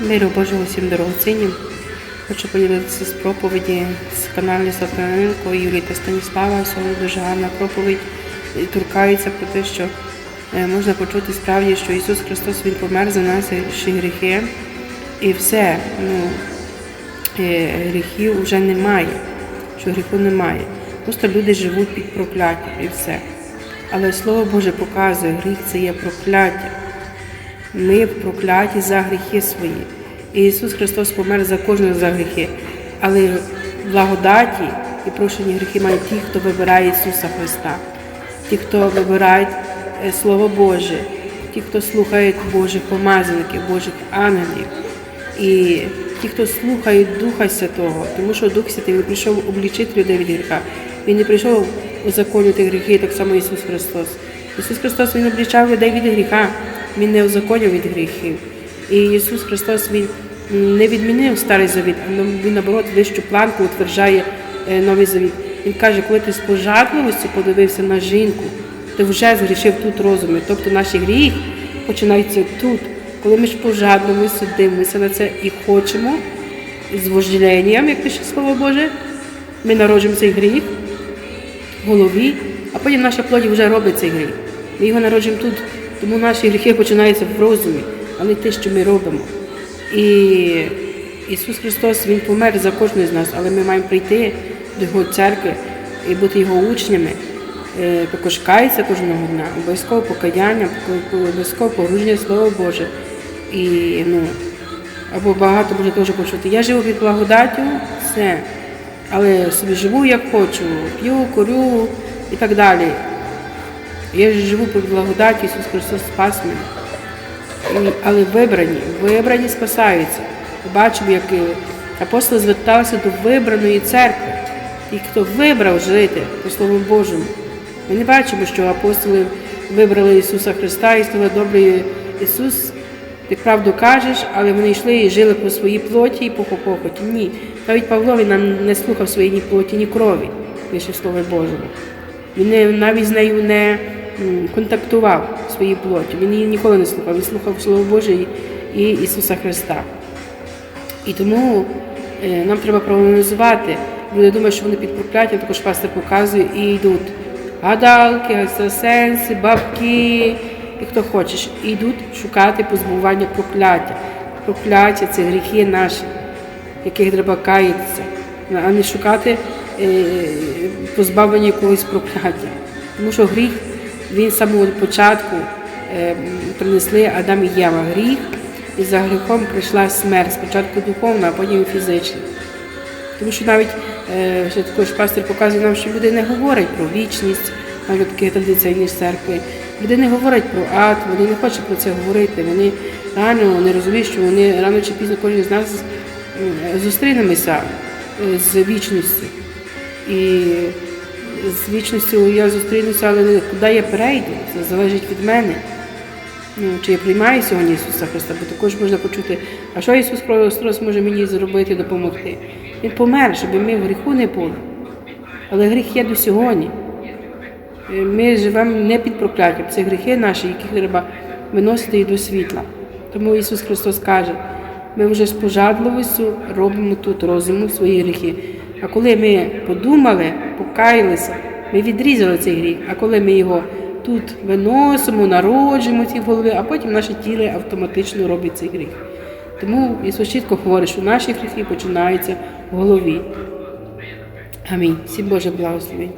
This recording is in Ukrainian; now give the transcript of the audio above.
Миру Божого всім дорогоціннім. Хочу поділитися з проповіді з каналу Сатаненко Юлії та Станіслава. Сьогодні дуже гарна проповідь і торкається про те, що е, можна почути справді, що Ісус Христос Він помер за наші гріхи. І все, ну, е, гріхів вже немає, що гріху немає. Просто люди живуть під прокляттям і все. Але Слово Боже показує, гріх це є прокляття. Ми прокляті за гріхи свої. І Ісус Христос помер за кожного за гріхи. Але благодаті і прощені гріхи мають ті, хто вибирає Ісуса Христа, ті, хто вибирають е, Слово Боже, ті, хто слухають Божих помазаників, Божих ангелів. І ті, хто слухають Духа Святого, тому що Дух Святий він прийшов облічити людей від гріха. Він не прийшов узаконювати гріхи, так само Ісус Христос. Ісус Христос Він облічав людей від гріха, Він не узаконював від гріхів. І Ісус Христос Він не відмінив старий завіт, а Він наоборот вищу планку утверджає е, новий завіт. Він каже, коли ти з пожадливістю подивився на жінку, ти вже згрішив тут розумі. Тобто наш гріх починається тут. Коли ми ж пожадливістю дивимося на це і хочемо, з вожделенням, як пише Слово Боже, ми народжуємо цей гріх в голові, а потім наша плоті вже робить цей гріх. Ми його народжуємо тут, тому наші гріхи починаються в розумі, а не те, що ми робимо. І Ісус Христос Він помер за кожного з нас, але ми маємо прийти до Його церкви і бути Його учнями, е, також каятися кожного дня, обов'язково покаяння, обов'язково погруження Слова Боже. І, ну, або багато може теж почути. Я живу під благодаттю, все. Але собі живу як хочу, п'ю, курю і так далі. Я ж живу під благодаттю, Ісус Христос спас мене. Але вибрані, вибрані спасаються. Ми бачимо, як апостоли зверталися до вибраної церкви. І хто вибрав жити по Слову Божому. Ми не бачимо, що апостоли вибрали Ісуса Христа і сказали, добрий Ісус, ти правду кажеш, але вони йшли і жили по своїй плоті і по похоті. Ні. Навіть Павло він нам не слухав своєї ні плоті, ні крові, пише в Слові Божому. Він навіть з нею не контактував в своїй плоті. Він її ніколи не слухав. Він слухав Слово Боже і, Ісуса Христа. І тому е, нам треба проаналізувати. Люди думають, що вони під прокляттям, також пастор показує і йдуть. Гадалки, екстрасенси, бабки, і хто хочеш, і йдуть шукати позбування прокляття. Прокляття це гріхи наші, яких треба каятися, а не шукати позбавлення якогось прокляття. Тому що гріх, він з самого початку е, принесли Адам і Єва гріх, і за гріхом прийшла смерть, спочатку духовна, а потім фізична. Тому що навіть е, ще також пастор показує нам, що люди не говорять про вічність, навіть такі традиційні з церкви. Люди не говорять про ад, вони не хочуть про це говорити. Вони реально не розуміють, що вони рано чи пізно кожен з нас зустрінемося е, з вічністю. І з вічністю я зустрінуся, але куди я перейду, це залежить від мене. Ну, чи я приймаю сьогодні Ісуса Христа, бо також можна почути, а що Ісус Христос може мені зробити, допомогти? Він помер, щоб ми в гріху не були. Але гріх є до сьогодні. Е, Ми живемо не під прокляттям. Це гріхи наші, яких треба виносити і до світла. Тому Ісус Христос каже, ми вже з пожадливістю робимо тут розуму свої гріхи. А коли ми подумали, покаялися, ми відрізали цей гріх. А коли ми його тут виносимо, народжуємо ці голови, а потім наше тіло автоматично робить цей гріх. Тому Ісус чітко говорить, що наші гріхи починаються в голові. Амінь. Всім Боже благословень.